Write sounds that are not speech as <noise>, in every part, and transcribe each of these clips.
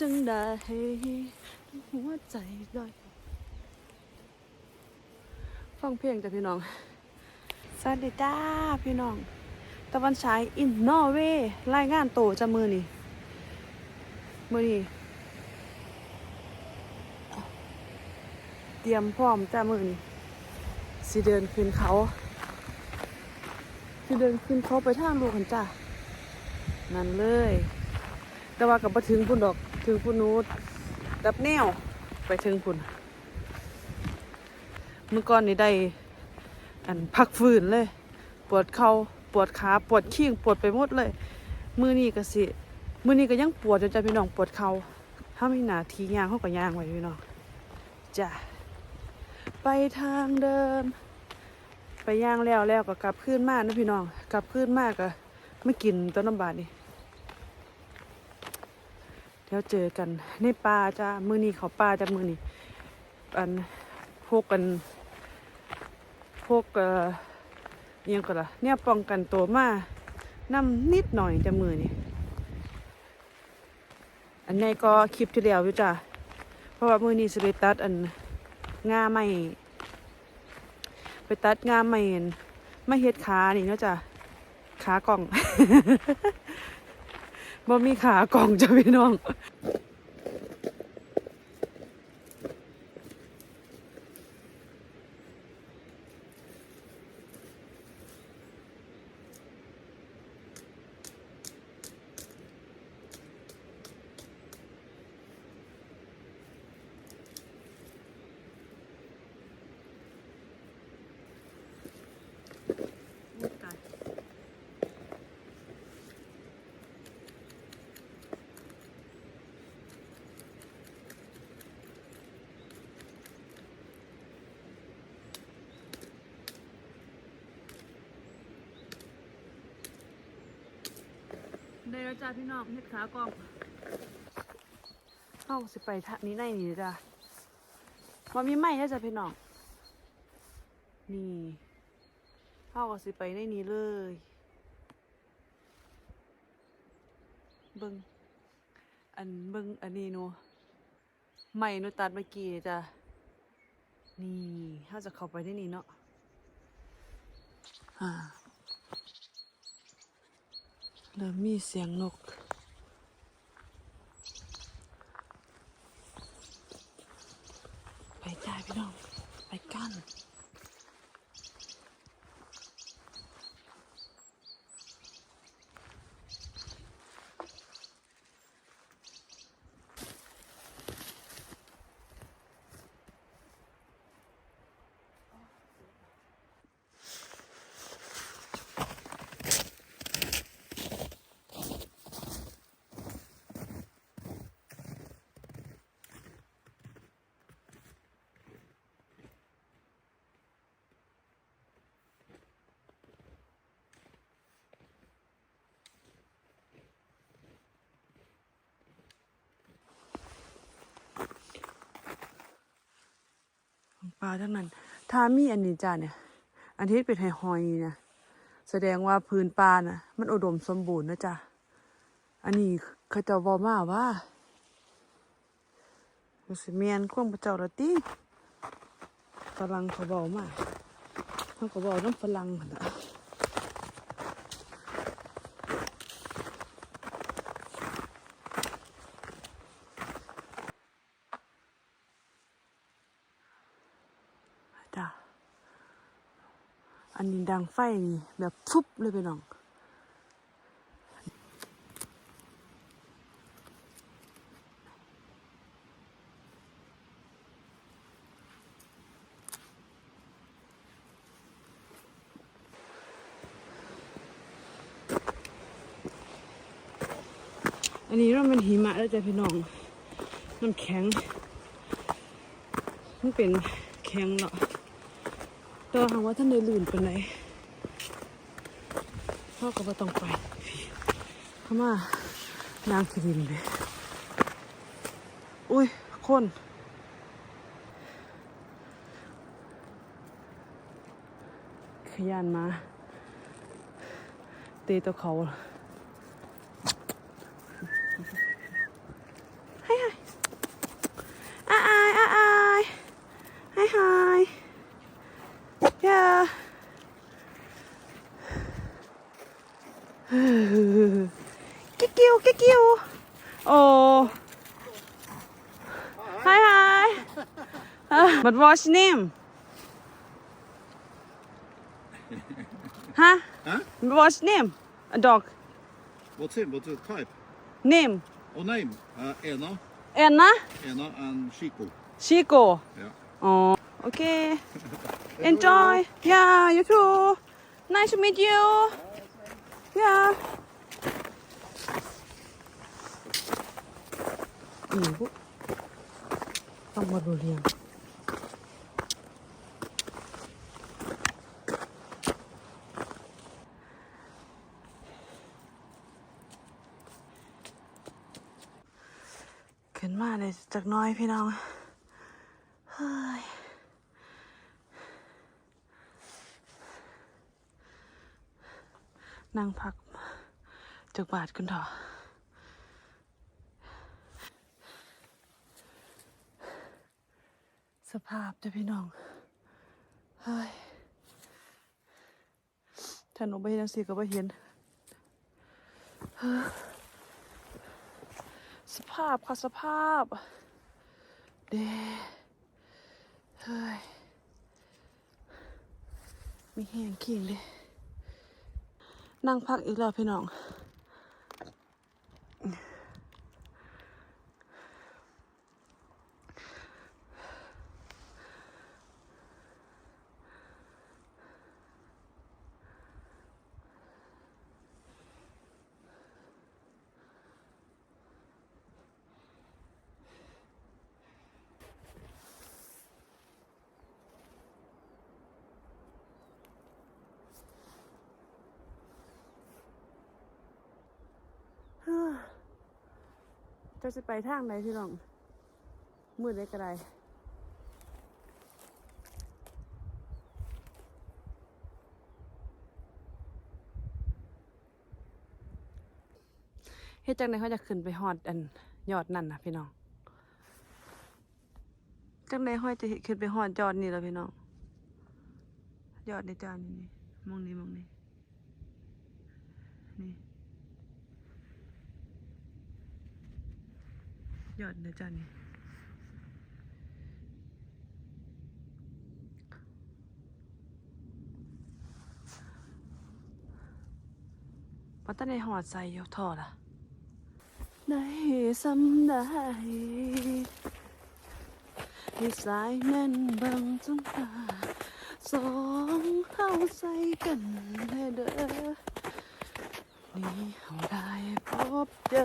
จังได้หัวใจลอยฟังเพลงจ้ะพี่น้อง สวัสดีจ้าพี่น้อง ตะวันฉายอินนอร์เวย์รายงานโตวจะมือนี่มือนี่เตรียมพร้อมจ้ามือนี่สิเดินขึ้นเขาสิเดินขึ้นเขาไปทางลูกกันจ้านั่นเลย แต่ว่ากับมาถึงพุ่นดอก ถึงพุ่นูดดับแนว ไปถึงพุ่นเมื่อก่อนนี่ได้ อันพักฟื้นเลย ปวดเขา่าปวดขาปวดขี้งปวดไปหมดเลย มือนี้ก็สิมือนี้ก็ยังปวดจนจะพี่น้องปวดเขา่าถ้าไมีหนาทียางเขาก็ยางไว้พี่น้องจ้ะไปทางเดิม ไปย่างแล้วแล้วก็กลับขึ้นมากนะพี่น้อง กลับขึ้นมากก็ไม่กินต้นน้ำบาดนี่ เดี๋ยวเจอกันในป่าจ้ามือนี้เขาป่าจ้ามือนี้อันพวกกันพวกเอ่อยังก็ล่ะเนี่ยป้องกันตัวมานำนิดหน่อยจะมือนี่อันนี้ก็คลิปที่แล้วอยู่จ้ะเพราะว่ามือนี้สิไปตัดอันงาไม่ไปตัดงาไม่อันไม่เฮ็ดขานี่เนาะจ้ะขากล่อง บ่มีขากล่องจ้ะพี่น้อง ได้แล้วจ้าพี่น้องเฮ็ดขากล้องเอ้าสิไปทางนี้ได้นี่จ้ะว่ามีไม้แล้วจ้ะพี่น้อง นี่เอ้าก็สิไปในนี้เลย เบิงอันเบิงอันนี้นูไม้นูตัดเมื่อกี้จ้ะ นี่เฮาจะเข้าไปในนี้เนาะอ่า เริ่มมีเสียงนก ไปจ่ายพี่น้อง ไปกั้น ปลาทั้งนั้น ถ้ามีอันนี้จ้าเนี่ย อันที่เป็นไฮหอยๆนะแสดงว่าพื้นปลาน่ะมันอุดมสมบูรณ์นะจ้าอันนี้เขาจะบอกมาว่ามันสิเมียนควงพระเจ้าละตีฝรั่งเขาบอกมาเขาก็บอกน้ำฝรั่งนะ อันนี้ดังไฟนี่แบบฟุบเลยไปน้องอันนี้เราเป็นหิมะแล้วจ้ะพี่น้องน้ำแข็ง มันเป็นแข็งเนาะต่ว่าหากว่าท่านได้ลื่นเป็นไร พ่อก็บ่ต้องไปเข้ามานางขีดินเลยอุ้ย คนขยันมา เตะตัวเขา But what's name? huh? Huh? What's name? A dog. What's it? What's the type? Name. Oh, name. Uh, Anna. Anna Ena and Chico. Chico. Yeah. Oh, okay. <laughs> Enjoy. Yeah, you too. Nice to meet you. Yeah. Ibu, kamu dulu yang. จากน้อยพี่น้อง เฮ้ยนั่งพักจากบาทกันเถอะสภาพจะพี่น้อง เฮ้ยถ้าหนูไปเห็นังสิก็ไปเห็น สภาพค่ะสภาพ เด้เฮ้ยมีแห้งขิงเด้นั่งพักอีกแล้วพี่น้อง เจะจะไปทางไหนพี่น้อง มืดได้ก็ได้เฮ็ดจังไดเขาจะขึ้นไปฮอดอันยอดนั่นนะพี่น้อง จังไดห้อยจะขึ้นไปฮอดยอดนี่แล้วพี่น้อง ยอดในจานนี่นี่มองนี่มองนี่นี่ ยอดนะจันปัตตานีหอดใส่ยกท่อละได้สำได้ให้สายแน่นบังจงตาสองเข้าใส่กันให้เด้อนี่เขาได้พบเจอ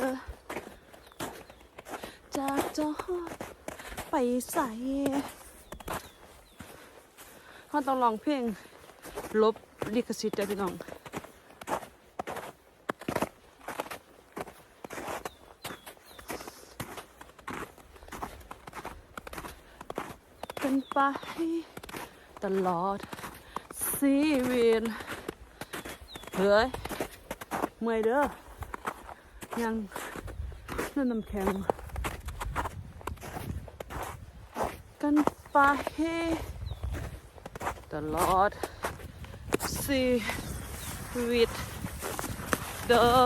จากจอไปใส่เขาต้องร้องเพลงลบลิขสิทธิ์จ้พี่น้องเป็นไปตลอดชีวิตเฮ้ยเมื่อยเด้อยังนั่นน้ำแข็ง กัน ไปตลอดชีวิตเด้อ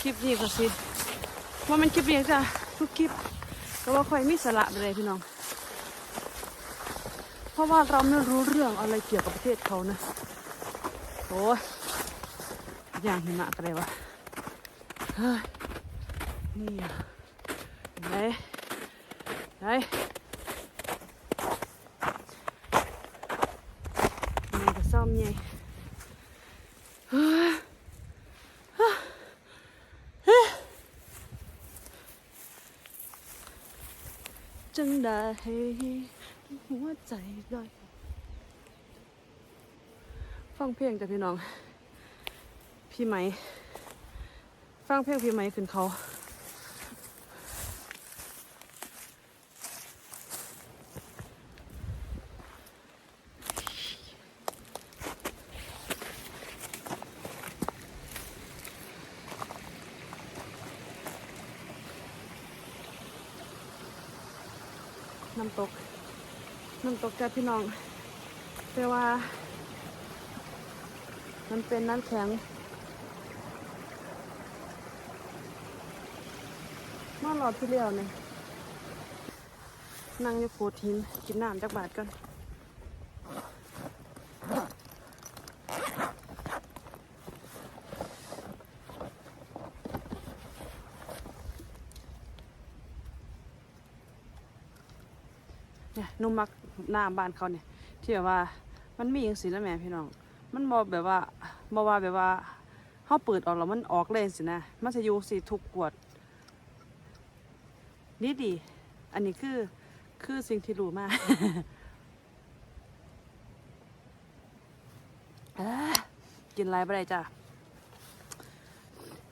คลิปนี้ก็สิว่ามันคลิปนี้จ้ะทุกคลิปก็ว่าค่อยมีสาระไปเลยพี่น้อง เพราะว่าเราไม่รู้เรื่องอะไรเกี่ยวกับประเทศเขานะโอ้ยอย่างหิมะกันเลยวะเฮ้ยนี่อะ ไหนนี่ก็ซ่อมไงจังได้หัวใจลอยฟังเพลงจ้ะพี่น้อง พี่ไหม ฟังเพลงพี่ไหมขึ้นเขา น้ำตก น้ำตกจ้าพี่น้องแต่ว่า มันเป็นน้ำแข็งเมื่อรอดที่เล้วเนี่ยนั่งอยู่โขดหินกินน้ำจากบาทกัน เนี่ยนุ่มมักหน้าบ้านเขาเนี่ย ที่แบบว่ามันมีอย่างสีแล้วแม่พี่น้อง มันบอแบบว่าบอว่าแบบว่าเขาเปิดออกแล้วมันออกเลยสินะ มันจะอยู่สีทุกขวดนี่ดี อันนี้คือคือสิ่งที่รู้มากกินไรไปได้จ้ะ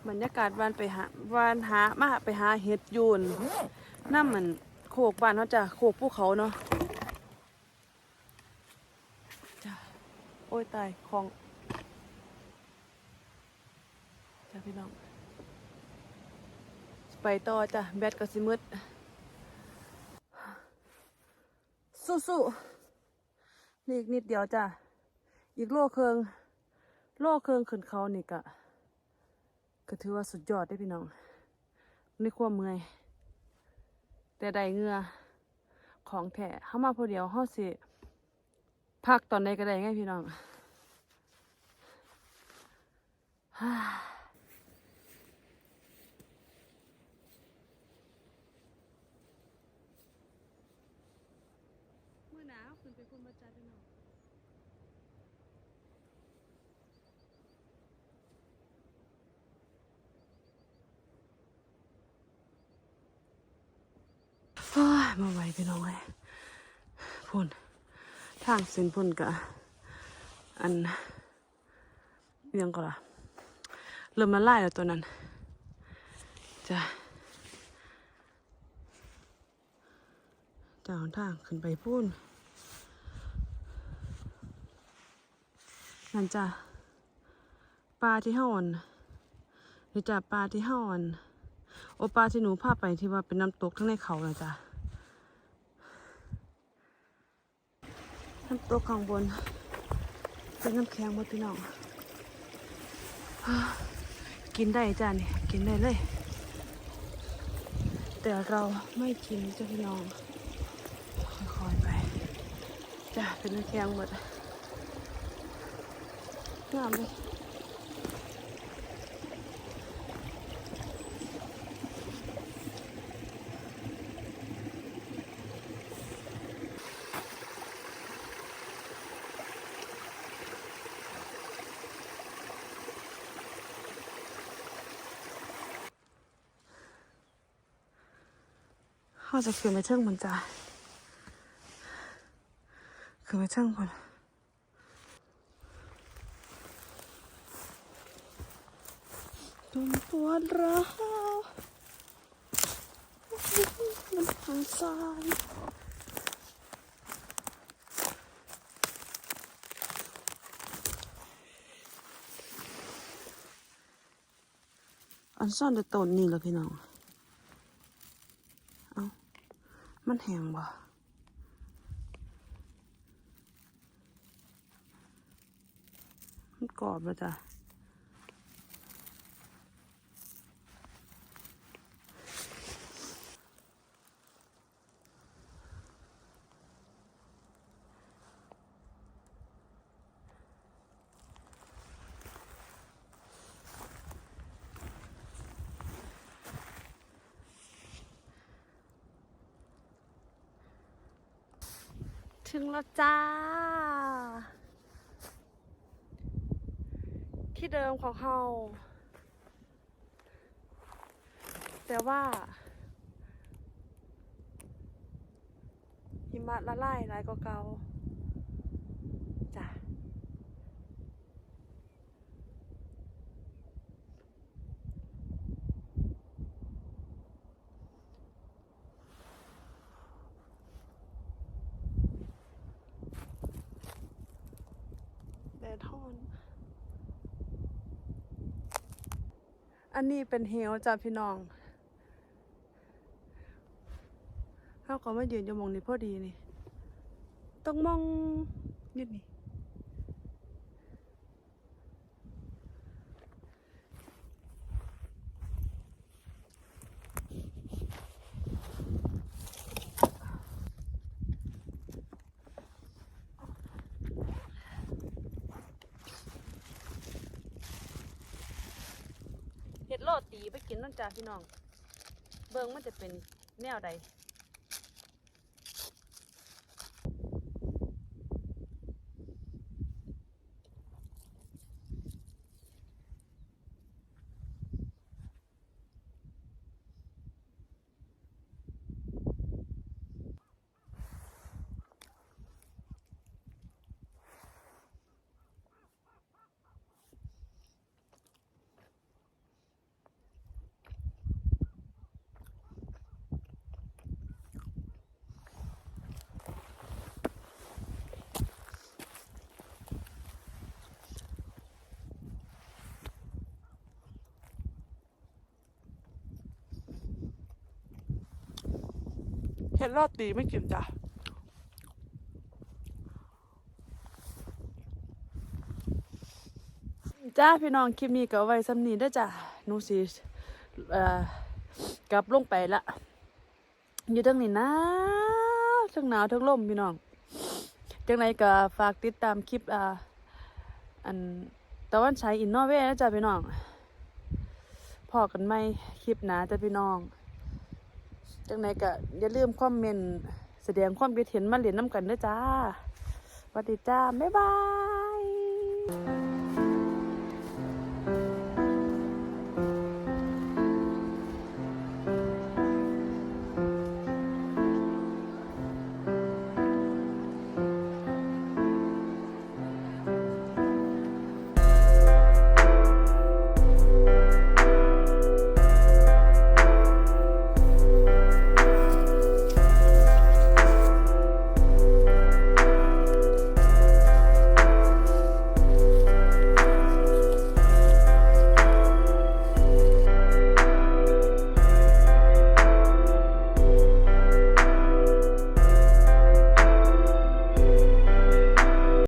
บรรยากาศวานไปหาวานหามาไปหาเห็ดยูนน้ำมัน โคกบ้านเขาจ้ะโคกภูเขาเนาะจ้ะโอ้ยตายของจ้ะพี่น้อง ไปต่อจ้ะแบตก็สิมืดสู้ๆนี่อีกนิดเดียวจ้ะอีกโลเคืองโลเคืองขึ้นเขานี่กะก็ถือว่าสุดยอดได้พี่น้องในความเมื่อย แต่ได้เงือของแท้เข้ามาพอเดียวเฮาสิพักตอนใดก็ได้ไงพี่น้อง ฮ่ามื่อหนาวขึ้นไปคุณมาจ้าพี่น้อง โอ้ยมาไหวพี่น้องเลยพุ่นทางเส้นพุ่นกะอันเรียงก็ละเริ่มละลายแล้วตัวนั้นจะจะหนทางขึ้นไปพุ่นนั่นจ้ะปลาที่ห่อนนี่จ้ะปลาที่ห่อน โอปาที่หนูพาไปที่ว่าเป็นน้ำตกทั้งในเขานะจ๊ะน้ำตกข้างบน เป็นน้ำแข็งหมดพี่น้องกินได้จ้ะนี่กินได้เลย แต่เราไม่กินจ้ะพี่น้องค่อยๆไปจ้ะเป็นน้ำแข็งหมดงามเลย เขาจะขึ้นไปเชิงมันจ้ะขึ้นไปเชิงมันจนปวดร้าวมันทางซ้ายอันซ่อนแต่ต้นนี่แหละพี่น้อง เอา มันแห้งบ่มันกรอบแล้วจ้ะ ถึงแล้วจ้า ที่เดิมของเฮาแต่ว่าหิมะละลายหลายกว่าเก่าจ้ะแดดฮ้อน อันนี้เป็นเหวจ้าพี่น้องเขาก็มายืนอยู่มองนี่พอดีนี่ ต้องมองนิดนี่ เห็ดตีไปกินนั่นจ้าพี่น้อง เบิงมันจะเป็นแนวใด เห็ดรอดตีไม่กินจ้ะจ้าพี่น้องคลิปนี้ก็ไว้สำนีได้จ้ะหนูสิเอ่อกลับลงไปละ อยู่ทั้งนี้นาทั้งหนาวทั้งลมพี่น้องจังไรก็ฝากติดตามคลิปอ่าอันตะวันฉายอินนอเวย์นะจ้ะพี่น้องพอกันไหมคลิปหนาจ้ะพี่น้อง จังไหนก็อย่าลืมคอมเมนต์แสดงความคิดเห็นมาเรียนน้ำกันด้วยจ้าสวัสดีจ้า บ๊ายบาย